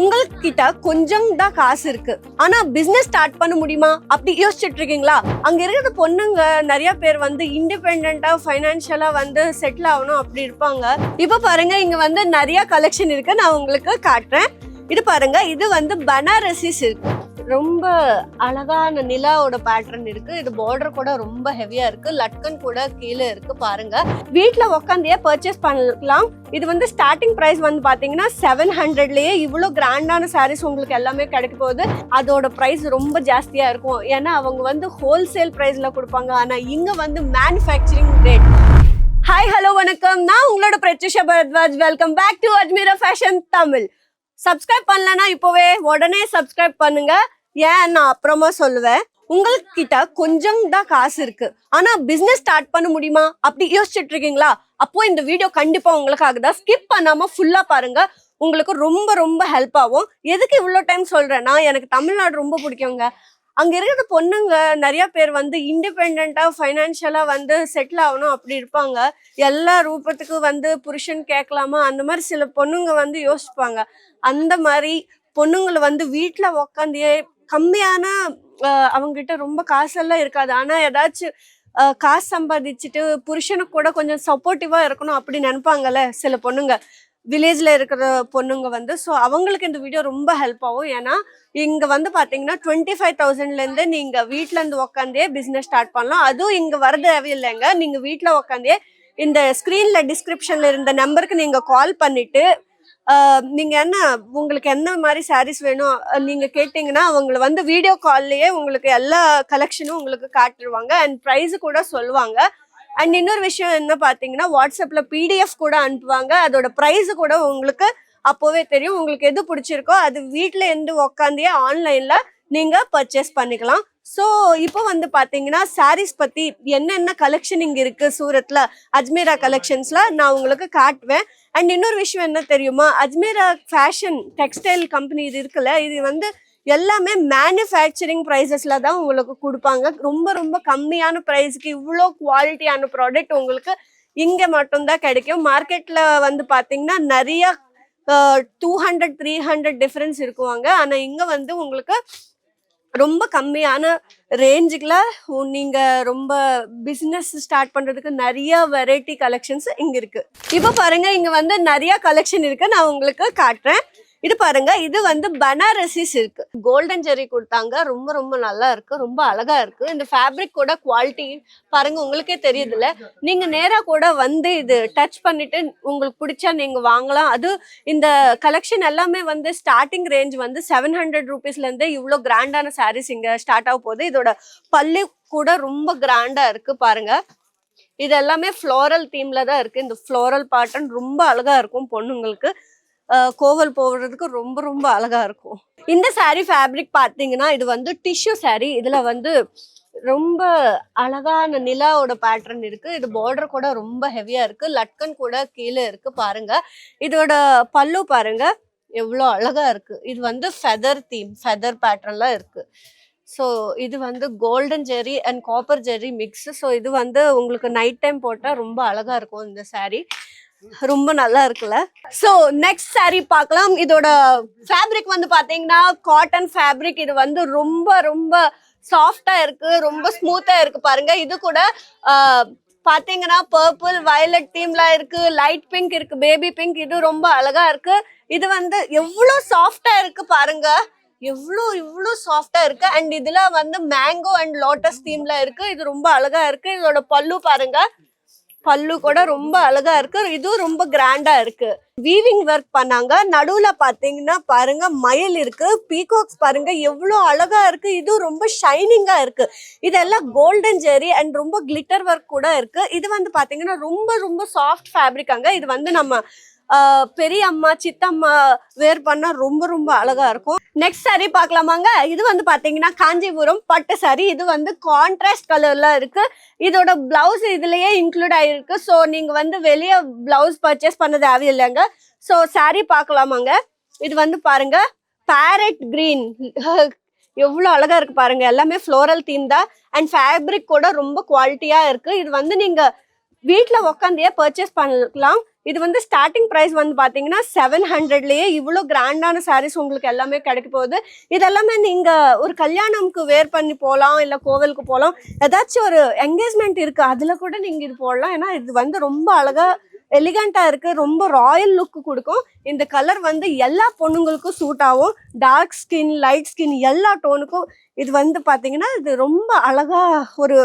உங்ககிட்ட கொஞ்சம் தான் காசு இருக்கு. ஆனா பிசினஸ் ஸ்டார்ட் பண்ண முடியுமா? அப்படி யோசிச்சுட்டு இருக்கீங்களா அங்க இருக்கிற பொண்ணுங்க நிறைய பேர் வந்து இண்டிபெண்டா ஃபைனான்சியலா வந்து செட்டில் ஆகணும் அப்படி இருப்பாங்க. இப்ப பாருங்க இங்க வந்து நிறைய கலெக்ஷன் இருக்கு. நான் உங்களுக்கு காட்டுறேன். இது பாருங்க இது வந்து பனாரசி சில்க் ரொம்ப அழகான நிலாவோட பேட்டர்ன் இருக்கு. இது பார்டர் கூட ரொம்ப ஹெவியா இருக்கு. லட்கன் கூட கீழே இருக்கு பாருங்க. வீட்டில் உட்காந்தே பர்ச்சேஸ் பண்ணலாம். இது வந்து ஸ்டார்டிங் ப்ரைஸ் வந்து பாத்தீங்கன்னா செவன் ஹண்ட்ரட்லயே இவ்வளோ கிராண்டான சாரீஸ் உங்களுக்கு எல்லாமே கிடைக்க போகுது. அதோட ப்ரைஸ் ரொம்ப ஜாஸ்தியா இருக்கும். ஏன்னா அவங்க வந்து ஹோல்சேல் ப்ரைஸில் கொடுப்பாங்க. ஆனா இங்க வந்து மேனுஃபேக்சரிங் ரேட் ஹாய் ஹலோ வணக்கம். நான் உங்களோட Prathyusha Bharadwaj. Welcome back to Ajmeera fashion Tamil subscribe பண்ணலன்னா இப்போவே உடனே சப்ஸ்கிரைப் பண்ணுங்கள் ஏன் நான் அப்புறமா சொல்லுவேன்? உங்ககிட்ட கொஞ்சம் தான் காசு இருக்கு. ஆனா பிசினஸ் ஸ்டார்ட் பண்ண முடியுமா? அப்படி யோசிச்சுட்டு இருக்கீங்களா அப்போ இந்த வீடியோ கண்டிப்பா உங்களுக்காக தான். ஸ்கிப் பண்ணாம ஃபுல்லா பாருங்க. உங்களுக்கு ரொம்ப ரொம்ப ஹெல்ப் ஆகும். எதுக்கு இவ்வளோ டைம் சொல்றேன்னா எனக்கு தமிழ்நாடு ரொம்ப பிடிக்குங்க. அங்க இருக்கிற பொண்ணுங்க நிறைய பேர் வந்து இண்டிபெண்டா ஃபைனான்சியலா வந்து செட்டில் ஆகணும் அப்படி இருப்பாங்க. எல்லா ரூபத்துக்கு வந்து புருஷன் கேட்கலாமா? அந்த மாதிரி சில பொண்ணுங்க வந்து யோசிப்பாங்க. அந்த மாதிரி பொண்ணுங்களை வந்து வீட்டில் உக்காந்தே கம்மியான அவங்ககிட்ட ரொம்ப காசெல்லாம் இருக்காது. ஆனால் ஏதாச்சும் காசு சம்பாதிச்சுட்டு புருஷனுக்கு கூட கொஞ்சம் சப்போர்ட்டிவாக இருக்கணும் அப்படி நினைப்பாங்கல்ல சில பொண்ணுங்க. வில்லேஜில் இருக்கிற பொண்ணுங்க வந்து ஸோ அவங்களுக்கு இந்த வீடியோ ரொம்ப ஹெல்ப் ஆகும். ஏன்னா இங்கே வந்து பார்த்தீங்கன்னா டுவெண்ட்டி ஃபைவ் தௌசண்ட்லேருந்து நீங்கள் வீட்டிலேருந்து உக்காந்தே பிஸ்னஸ் ஸ்டார்ட் பண்ணலாம். அதுவும் இங்கே வர தேவையில்லைங்க. நீங்கள் வீட்டில் உக்காந்தே இந்த ஸ்க்ரீனில் டிஸ்கிரிப்ஷனில் இருந்த நம்பருக்கு நீங்கள் கால் பண்ணிவிட்டு நீங்க என்ன உங்களுக்கு என்ன மாதிரி சாரீஸ் வேணும்? நீங்க கேட்டீங்கன்னா அவங்கள வந்து வீடியோ கால்லயே உங்களுக்கு எல்லா கலெக்ஷனும் உங்களுக்கு காட்டுருவாங்க. அண்ட் ப்ரைஸ் கூட சொல்லுவாங்க. அண்ட் இன்னொரு விஷயம் என்ன பார்த்தீங்கன்னா வாட்ஸ்அப்ல பிடிஎஃப் கூட அனுப்புவாங்க. அதோட ப்ரைஸ் கூட உங்களுக்கு அப்போவே தெரியும். உங்களுக்கு எது பிடிச்சிருக்கோ அது வீட்டில் இருந்து உக்காந்தே ஆன்லைன்ல நீங்க பர்ச்சேஸ் பண்ணிக்கலாம். ஸோ இப்போ வந்து பார்த்தீங்கன்னா சாரீஸ் பற்றி என்னென்ன கலெக்ஷன் இங்கே இருக்குது சூரத்தில் அஜ்மீரா கலெக்ஷன்ஸில் நான் உங்களுக்கு காட்டுவேன். அண்ட் இன்னொரு விஷயம் என்ன தெரியுமா? அஜ்மீரா ஃபேஷன் டெக்ஸ்டைல் கம்பெனி இது இருக்குல்ல இது வந்து எல்லாமே மேனுஃபேக்சரிங் ப்ரைஸஸில் தான் உங்களுக்கு கொடுப்பாங்க. ரொம்ப ரொம்ப கம்மியான ப்ரைஸ்க்கு இவ்வளோ குவாலிட்டியான ப்ராடக்ட் உங்களுக்கு இங்கே மட்டும்தான் கிடைக்கும். மார்க்கெட்டில் வந்து பார்த்தீங்கன்னா நிறைய two hundred three hundred difference இருக்குவாங்க ஆனால் இங்கே வந்து உங்களுக்கு ரொம்ப கம்மியான ரேஞ்சுக்குல நீங்க ரொம்ப பிசினஸ் ஸ்டார்ட் பண்றதுக்கு நிறைய வெரைட்டி கலெக்ஷன்ஸ் இங்க இருக்கு. இப்போ பாருங்க இங்க வந்து நிறைய கலெக்ஷன் இருக்கு. நான் உங்களுக்கு காட்டுறேன். இது பாருங்க இது வந்து பனாரசிஸ் இருக்கு. கோல்டன் ஜெரி கொடுத்தாங்க. ரொம்ப ரொம்ப நல்லா இருக்கு. ரொம்ப அழகா இருக்கு. இந்த ஃபேப்ரிக் கூட குவாலிட்டி பாருங்க உங்களுக்கே தெரியுதுல நீங்க நேரா கூட வந்து இது டச் பண்ணிட்டு உங்களுக்கு பிடிச்சா நீங்க வாங்கலாம். அது இந்த கலெக்ஷன் எல்லாமே வந்து ஸ்டார்டிங் ரேஞ்ச் வந்து செவன் ஹண்ட்ரட் ருபீஸ்ல இருந்து இவ்வளோ கிராண்டான சாரீஸ் இங்க ஸ்டார்ட் ஆக போகுது. இதோட பல்லு கூட ரொம்ப கிராண்டா இருக்கு பாருங்க. இது எல்லாமே ஃப்ளோரல் தீம்ல தான் இருக்கு. இந்த ஃப்ளோரல் பாட்டன் ரொம்ப அழகா இருக்கும் பொண்ணுங்களுக்கு. கோவல் போடுறதுக்கு ரொம்ப ரொம்ப அழகா இருக்கும். இந்த saree ஃபேப்ரிக் பார்த்தீங்கன்னா இது வந்து டிஷ்யூ saree. இதுல வந்து ரொம்ப அழகான நிலாவோட பேட்டர்ன் இருக்கு. இது பார்டர் கூட ரொம்ப ஹெவியா இருக்கு. லட்கன் கூட கீழே இருக்கு பாருங்க. இதோட பல்லு பாருங்க. எவ்வளோ அழகா இருக்கு. இது வந்து ஃபெதர் தீம் ஃபெதர் பேட்டர்ன்லாம் இருக்கு. ஸோ இது வந்து golden zari and copper zari mix so இது வந்து உங்களுக்கு நைட் டைம் போட்டால் ரொம்ப அழகா இருக்கும் இந்த saree. ரொம்ப நல்லா இருக்குல்ல? ஸோ நெக்ஸ்ட் சாரீ பார்க்கலாம். இதோட ஃபேப்ரிக் வந்து பாத்தீங்கன்னா காட்டன் ஃபேப்ரிக் இது வந்து ரொம்ப ரொம்ப சாஃப்டா இருக்கு. ரொம்ப ஸ்மூத்தா இருக்கு பாருங்க. இது கூட ஆஹ், பாத்தீங்கன்னா பர்பிள் வயலட் தீம்ல இருக்கு. லைட் பிங்க் இருக்கு பேபி பிங்க் இது ரொம்ப அழகா இருக்கு. இது வந்து எவ்வளோ சாஃப்டா இருக்கு பாருங்க. எவ்வளோ இவ்வளோ சாஃப்டா இருக்கு. அண்ட் இதுல வந்து மேங்கோ அண்ட் லோட்டஸ் தீம்ல இருக்கு. இது ரொம்ப அழகா இருக்கு. இதோட பல்லு பாருங்க. பல்லு கூட ரொம்ப அழகா இருக்கு. இதுவும் ரொம்ப கிராண்டா இருக்கு. வீவிங் ஒர்க் பண்ணாங்க. நடுவுல பாத்தீங்கன்னா பாருங்க மயில் இருக்கு. பீகாக்ஸ் பாருங்க எவ்வளோ அழகா இருக்கு. இதுவும் ரொம்ப ஷைனிங்கா இருக்கு. இதெல்லாம் கோல்டன் ஜெரி அண்ட் ரொம்ப கிளிட்டர் ஒர்க் கூட இருக்கு. இது வந்து பாத்தீங்கன்னா ரொம்ப ரொம்ப சாஃப்ட் ஃபேப்ரிக்காங்க இது வந்து நம்ம பெரிய அம்மா சித்தம்மா வேர் பண்ணா ரொம்ப ரொம்ப அழகா இருக்கும். நெக்ஸ்ட் சாரி பார்க்கலாமாங்க? இது வந்து பாத்தீங்கன்னா காஞ்சிபுரம் பட்டு சாரி இது வந்து கான்ட்ராஸ்ட் கலர்ல இருக்கு. இதோட பிளவுஸ் இதுலயே இன்க்ளூட் ஆயிருக்கு. ஸோ நீங்க வந்து வெளியே பிளவுஸ் பர்ச்சேஸ் பண்ண தேவையில்லைங்க. ஸோ சாரி பார்க்கலாமாங்க? இது வந்து பாருங்க பேரட் கிரீன் எவ்வளோ அழகாக இருக்குது பாருங்கள் எல்லாமே ஃப்ளோரல் தீம் தான். அண்ட் ஃபேப்ரிக் கூட ரொம்ப குவாலிட்டியாக இருக்குது இது வந்து நீங்கள் வீட்டில் உக்காந்தே பர்ச்சேஸ் பண்ணலாம். இது வந்து ஸ்டார்டிங் ப்ரைஸ் வந்து பார்த்தீங்கன்னா செவன் ஹண்ட்ரட்லேயே இவ்வளோ கிராண்டான சாரீஸ் உங்களுக்கு எல்லாமே கிடைக்க போகுது. இதெல்லாமே நீங்கள் ஒரு கல்யாணம்க்கு வேர் பண்ணி போகலாம் இல்லை கோவிலுக்கு போகலாம் ஏதாச்சும் ஒரு என்கேஜ்மெண்ட் இருக்குது அதில் கூட நீங்கள் இது போடலாம். ஏன்னா இது வந்து ரொம்ப அழகாக எலிகண்ட்டாக இருக்குது ரொம்ப ராயல் லுக் கொடுக்கும். இந்த கலர் வந்து எல்லா பொண்ணுங்களுக்கும் சூட் ஆகும். டார்க் ஸ்கின் லைட் ஸ்கின் எல்லா டோனுக்கும் இது வந்து பார்த்தீங்கன்னா இது ரொம்ப அழகாக ஒரு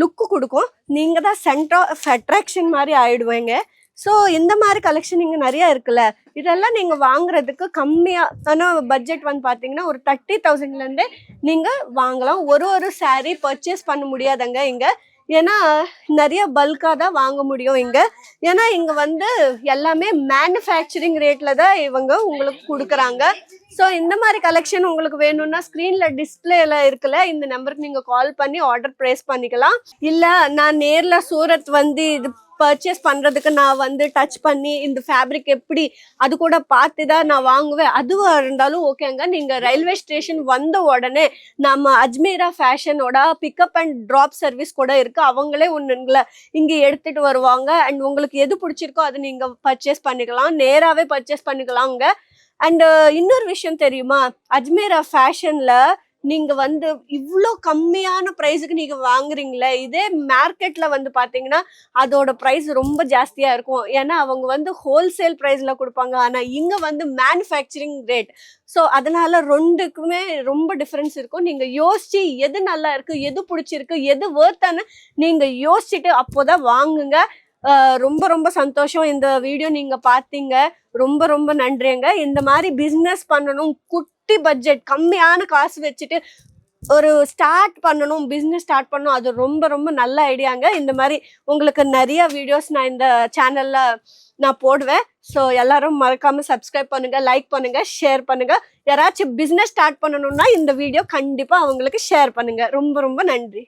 லுக்கு கொடுக்கும். நீங்கள் தான் சென்டர் ஆஃப் அட்ராக்ஷன் மாதிரி ஆயிடுவீங்க. ஸோ இந்த மாதிரி கலெக்ஷன் இங்கே நிறையா இருக்குல்ல. இதெல்லாம் நீங்கள் வாங்குறதுக்கு கம்மியான பட்ஜெட் வந்து பார்த்தீங்கன்னா ஒரு தேர்ட்டி தௌசண்ட்லேருந்தே நீங்கள் வாங்கலாம். ஒரு ஒரு சாரீ பர்ச்சேஸ் பண்ண முடியாதுங்க இங்கே. ஏன்னா நிறைய பல்காக தான் வாங்க முடியும் இங்கே. ஏன்னா இங்கே வந்து எல்லாமே மேனுஃபேக்சரிங் ரேட்டில் தான் இவங்க உங்களுக்கு கொடுக்குறாங்க. ஸோ இந்த மாதிரி கலெக்ஷன் உங்களுக்கு வேணும்னா ஸ்க்ரீனில் டிஸ்பிளேல இருக்குல்ல இந்த நம்பருக்கு நீங்கள் கால் பண்ணி ஆர்டர் ப்ளேஸ் பண்ணிக்கலாம். இல்லை நான் நேரில் சூரத் வந்து இது பர்ச்சேஸ் பண்ணுறதுக்கு நான் வந்து டச் பண்ணி இந்த ஃபேப்ரிக் எப்படி அது கூட பார்த்து தான் நான் வாங்குவேன். அதுவாக இருந்தாலும் ஓகேங்க நீங்கள் ரயில்வே ஸ்டேஷன் வந்த உடனே நம்ம அஜ்மீரா ஃபேஷனோட பிக்கப் அண்ட் ட்ராப் சர்வீஸ் கூட இருக்குது அவங்களே ஒன்றுங்களை இங்கே எடுத்துகிட்டு வருவாங்க. அண்ட் உங்களுக்கு எது பிடிச்சிருக்கோ அது நீங்கள் பர்ச்சேஸ் பண்ணிக்கலாம். நேராகவே பர்ச்சேஸ் பண்ணிக்கலாங்க அண்ட் இன்னொரு விஷயம் தெரியுமா? அஜ்மீரா ஃபேஷனில் நீங்க வந்து இவ்வளோ கம்மியான ப்ரைஸுக்கு நீங்க வாங்குறீங்களே இதே மார்க்கெட்ல வந்து பாத்தீங்கன்னா அதோட ப்ரைஸ் ரொம்ப ஜாஸ்தியா இருக்கும். ஏன்னா அவங்க வந்து ஹோல்சேல் ப்ரைஸ்ல கொடுப்பாங்க. ஆனா இங்க வந்து மேனுஃபேக்சரிங் ரேட் ஸோ அதனால ரெண்டுக்குமே ரொம்ப டிஃப்ரென்ஸ் இருக்கும். நீங்க யோசிச்சு எது நல்லா இருக்கு எது பிடிச்சிருக்கு எது வேர்த்தான நீங்க யோசிச்சுட்டு அப்போதான் வாங்குங்க. ரொம்ப ரொம்ப சந்தோஷம். இந்த வீடியோ நீங்க பார்த்தீங்க. ரொம்ப ரொம்ப நன்றிங்க. இந்த மாதிரி பிஸ்னஸ் பண்ணணும் குட் குட்டி பட்ஜெட் கம்மியான காசு வச்சுட்டு ஒரு ஸ்டார்ட் பண்ணணும் பிஸ்னஸ் ஸ்டார்ட் பண்ணணும். அது ரொம்ப ரொம்ப நல்ல ஐடியாங்க இந்த மாதிரி உங்களுக்கு நிறைய வீடியோஸ் நான் இந்த சேனலில் நான் போடுவேன். ஸோ எல்லாரும் மறக்காமல் சப்ஸ்கிரைப் பண்ணுங்க லைக் பண்ணுங்கள் ஷேர் பண்ணுங்கள் யாராச்சும் பிஸ்னஸ் ஸ்டார்ட் பண்ணணும்னா இந்த வீடியோ கண்டிப்பாக அவங்களுக்கு ஷேர் பண்ணுங்கள் ரொம்ப ரொம்ப நன்றி.